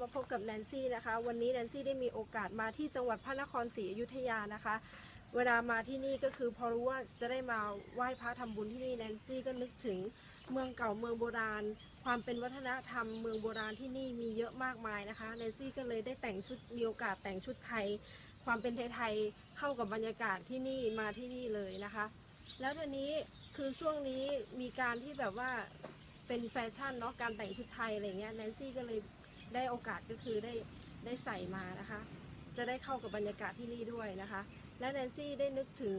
มาพบกับแนนซี่นะคะ วันนี้แนนซี่ได้มีโอกาสมาที่จังหวัดพระนครศรีอยุธยานะคะ เวลามาที่นี่ก็คือพอรู้ว่าจะได้มาไหว้พระทำบุญที่นี่แนนซี่ก็นึกถึงเมืองเก่าเมืองโบราณ ความเป็นวัฒนธรรมเมืองโบราณที่นี่มีเยอะมากมายนะคะแนนซี่ก็เลยได้แต่งชุดมีโอกาสแต่งชุดไทย ความเป็นไทยๆเข้ากับบรรยากาศที่นี่มาที่นี่เลยนะคะ แล้วทีนี้คือช่วงนี้มีการที่แบบว่าเป็นแฟชั่นเนาะการแต่งชุดไทยอะไรเงี้ยแนนซี่ก็เลย ได้โอกาสก็คือได้ได้ใส่มานะคะ จะได้เข้ากับบรรยากาศที่นี่ด้วยนะคะ และแนนซี่ได้นึกถึง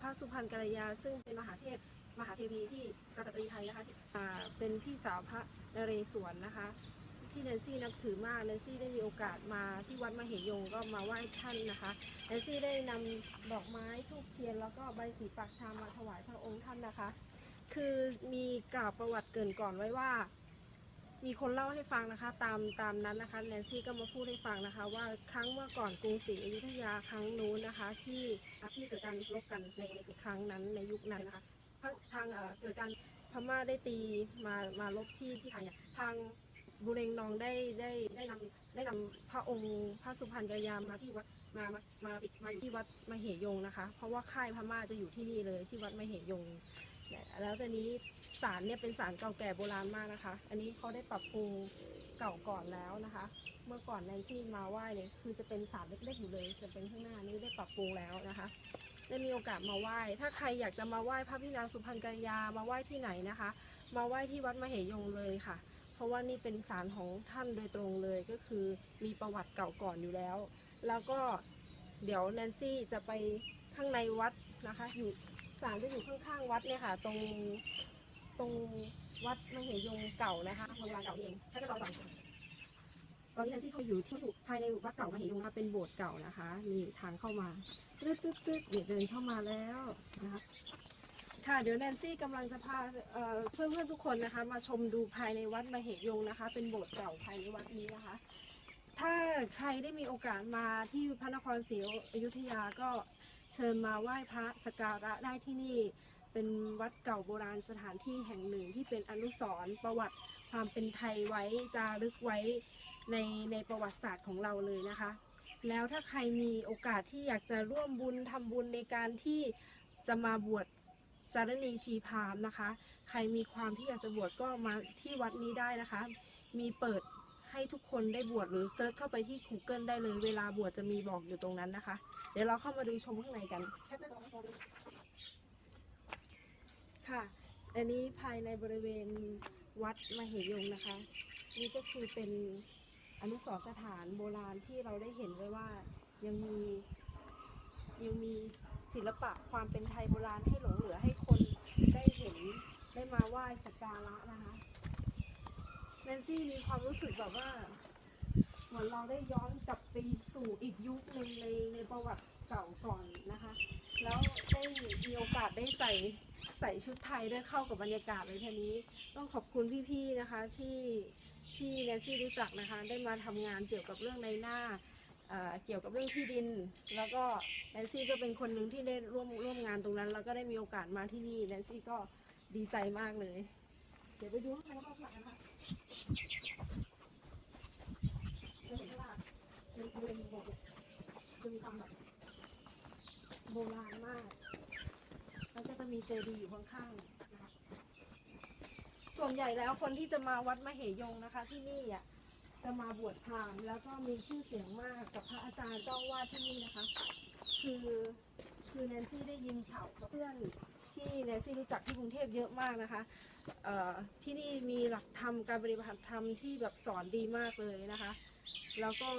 พระสุพรรณกัลยา ซึ่งเป็นมหาเทพมหาเทวีที่กษัตริย์ไทยนะคะเป็นพี่สาวพระนเรศวรนะคะที่แนนซี่นับถือมากแนนซี่ได้มีโอกาสมาที่วัดมเหยงก็มาไหว้ท่านนะคะแนนซี่ได้นำดอกไม้ทูบเทียนแล้วก็ใบสีปากชามมาถวายพระองค์ท่านนะคะ คือมีกล่าวประวัติเกินก่อนไว้ว่า มีคนเล่าให้ฟังนะคะ ตามตามนั้นนะคะแนนซี่ก็มาพูดให้ฟังนะคะ ว่าครั้งเมื่อก่อนกรุงศรีอยุธยาครั้งนู้นนะคะ ที่ที่เกิดการรบกันในในครั้งนั้นในยุคนั้นนะคะทางเอ่อเกิดการพม่าได้ตีมามาลบที่ที่ไทยเนี่ยทางบุเรงนองได้ได้ได้นำได้นำพระองค์พระสุพรรณกยามาที่วัดมามามาปิดมาที่วัดมเหยงนะคะ เพราะว่าค่ายพม่าจะอยู่ที่นี่เลยที่วัดมเหยง แล้วตอนนี้ศาลเนี่ยเป็นศาลเก่าแก่โบราณมากนะคะ อันนี้เขาได้ปรับปรุงเก่าก่อนแล้วนะคะ เมื่อก่อนแนนซี่มาไหว้เนี่ยคือจะเป็นศาลเล็กๆอยู่เลยจะเป็นข้างหน้านี้ได้ปรับปรุงแล้วนะคะ ได้มีโอกาสมาไหว้ ถ้าใครอยากจะมาไหว้พระพินางสุพรรณกัลยามาไหว้ที่ไหนนะคะ มาไหว้ที่วัดมเหยงเลยค่ะ เพราะว่านี่เป็นศาลของท่านโดยตรงเลยก็คือมีประวัติเก่าก่อนอยู่แล้ว แล้วก็เดี๋ยวแนนซี่จะไปข้างในวัดนะคะอยู่ ศาลจะอยู่ข้างๆวัดเนี่ยค่ะ ตรงตรงวัดมเหยงเก่านะคะโบราณเก่าเองถ้าจะลองฟังตอนนี้แนนซี่เขาอยู่ที่ภายในวัดเก่ามเหยงนะเป็นโบสถ์เก่านะคะนี่ทางเข้ามาตึ๊ดตึ๊ดตึ๊ดเดี๋ยวเดินเข้ามาแล้วนะคะค่ะเดี๋ยวแนนซี่กำลังจะพาเอ่อนเพื่อนทุกคนนะคะ มาชมดูภายในวัดมเหยงนะคะ เป็นโบสถ์เก่าภายในวัดนี้นะคะ ถ้าใครได้มีโอกาสมาที่พระนครศรีอยุธยาก็ เชิญมาไหว้พระสการะได้ที่นี่ เป็นวัดเก่าโบราณสถานที่แห่งหนึ่งที่เป็นอนุสรณ์ประวัติความเป็นไทยไว้จารึกไว้ในในประวัติศาสตร์ของเราเลยนะคะ แล้วถ้าใครมีโอกาสที่อยากจะร่วมบุญทำบุญในการที่จะมาบวชจารณีชีพามนะคะ ใครมีความที่อยากจะบวชก็มาที่วัดนี้ได้นะคะ มีเปิด ให้ทุกคนได้บวชหรือเซิร์ชเข้าไปที่ Google ได้เลยเวลาบวชจะมีบอกอยู่ตรงนั้นนะคะ เดี๋ยวเราเข้ามาดูชมข้างในกัน ค่ะ อันนี้ภายในบริเวณวัดมเหยงนะคะ นี่ก็คือเป็นอนุสรสถานโบราณที่เราได้เห็นไว้ว่ายังมียังมีศิลปะความเป็นไทยโบราณให้หลงเหลือให้คนได้เห็นได้มาไหว้สักการะนะคะ นนซี่มีความรู้สึกแบบว่าเหมือนเราได้ย้อนกลับไปสู่อีกยุคหนึ่งในในประวัติเก่าก่อนนะคะ แล้วได้มีโอกาสได้ใส่ใส่ชุดไทยด้วยเข้ากับบรรยากาศเลยทีนี้ ต้องขอบคุณพี่ๆนะคะที่ที่แนนซี่รู้จักนะคะ ได้มาทำงานเกี่ยวกับเรื่องในหน้าเอ่อเกี่ยวกับเรื่องที่ดิน แล้วก็แนนซี่ก็เป็นคนหนึ่งที่ได้ร่วมร่วมงานตรงนั้น แล้วก็ได้มีโอกาสมาที่นี่แนนซี่ก็ดีใจมากเลย เดี๋ยวไปดูข้างในห้องพักกันค่ะจะเห็นว่าเป็นเป็นโบสถ์คือทำแบบโบราณมาก แล้วก็จะมีเจดีย์อยู่ข้างๆนะคะส่วนใหญ่แล้วคนที่จะมาวัดมเหยงนะคะ ที่นี่อะจะมาบวชพราหมณ์แล้วก็มีชื่อเสียงมากกับพระอาจารย์เจ้าวาดที่นี่นะคะ คือคือแนนซี่ได้ยินข่าวเพื่อน ที่แนนซี่รู้จักที่กรุงเทพเยอะมากนะคะที่นี่มีหลักธรรมการปฏิบัติธรรมที่แบบสอนดีมากเลยนะคะ แล้วก็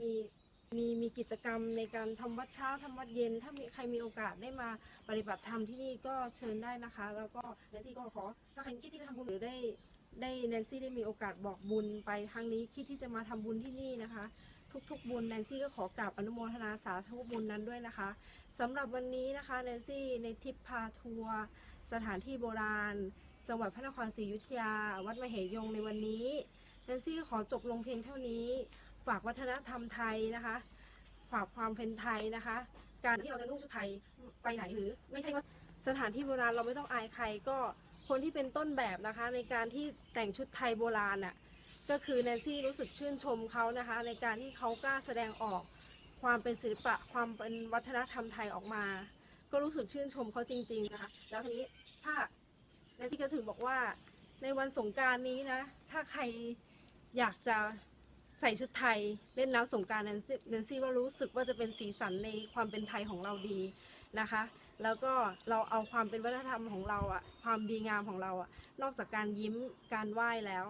มีมีมีกิจกรรมในการทำวัดเช้าทำวัดเย็น ถ้ามีใครมีโอกาสได้มาปฏิบัติธรรมที่นี่ก็เชิญได้นะคะ แล้วก็แนนซี่ก็ขอถ้าใครคิดที่จะทำบุญหรือได้ได้แนนซี่ได้มีโอกาสบอกบุญไปครั้งนี้คิดที่จะมาทำบุญที่นี่นะคะ ทุกๆ บุญแนนซี่ก็ขอกราบอนุโมทนาสาธุบุญนั้นด้วยนะคะสำหรับวันนี้นะคะแนนซี่ในทริปพาทัวร์สถานที่โบราณ จังหวัดพระนครศรีอยุธยา วัดมเหยงในวันนี้แนนซี่ก็ขอจบลงเพียงเท่านี้ ฝากวัฒนธรรมไทยนะคะฝากความเป็นไทยนะคะ การที่เราจะนุ่งชุดไทยไปไหนหรือ ไม่ใช่ว่าสถานที่โบราณเราไม่ต้องอายใครก็คนที่เป็นต้นแบบนะคะ ในการที่แต่งชุดไทยโบราณอะ ก็คือแนนซี่รู้สึกชื่นชมเขานะคะ ในการที่เขากล้าแสดงออกความเป็นศิลปะความเป็นวัฒนธรรมไทยออกมา ก็รู้สึกชื่นชมเขาจริง ๆนะคะ แล้วทีนี้ถ้าแนนซี่ก็ถึงบอกว่าในวันสงการนี้นะ ถ้าใครอยากจะใส่ชุดไทยเล่นน้ำสงการแนนซี่แนนซี่ว่ารู้สึกว่าจะเป็นสีสันในความเป็นไทยของเราดีนะคะ แล้วก็เราเอาความเป็นวัฒนธรรมของเราอะความดีงามของเราอะนอกจากการยิ้มการไหว้แล้ว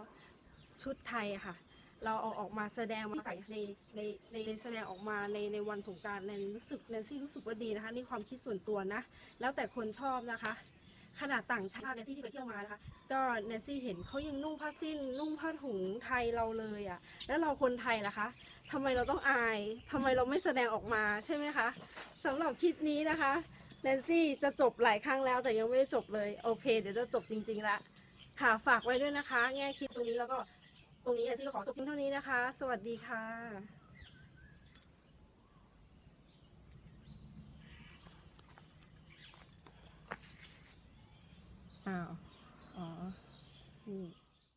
ชุดไทยค่ะ เราเอาออกมาแสดงมาใส่ในในในแสดงออกมาในในวันสงการแนนรู้สึกแนนซี่รู้สึกว่าดีนะคะนี่ความคิดส่วนตัวนะ แล้วแต่คนชอบนะคะ ขนาดต่างชาติแนนซี่ที่ไปเที่ยวมานะคะ ก็แนนซี่เห็นเขายังนุ่งผ้าสิ้น นุ่งผ้าถุงไทยเราเลยอะ่ะ แล้วเราคนไทยล่ะคะทำไมเราต้องอายทำไมเราไม่แสดงออกมาใช่ไหมคะสำหรับคลิปนี้นะคะแนนซี่จะจบหลายครั้งแล้วแต่ยังไม่ได้จบเลย โอเค เดี๋ยวจะจบจริงๆละค่ะฝากไว้ด้วยนะคะ แง่คิดตรงนี้แล้วก็ ตรงนี้แอนซี่ก็ขอจบเพียงเท่านี้นะคะ สวัสดีค่ะอ้าว อ๋อ นี่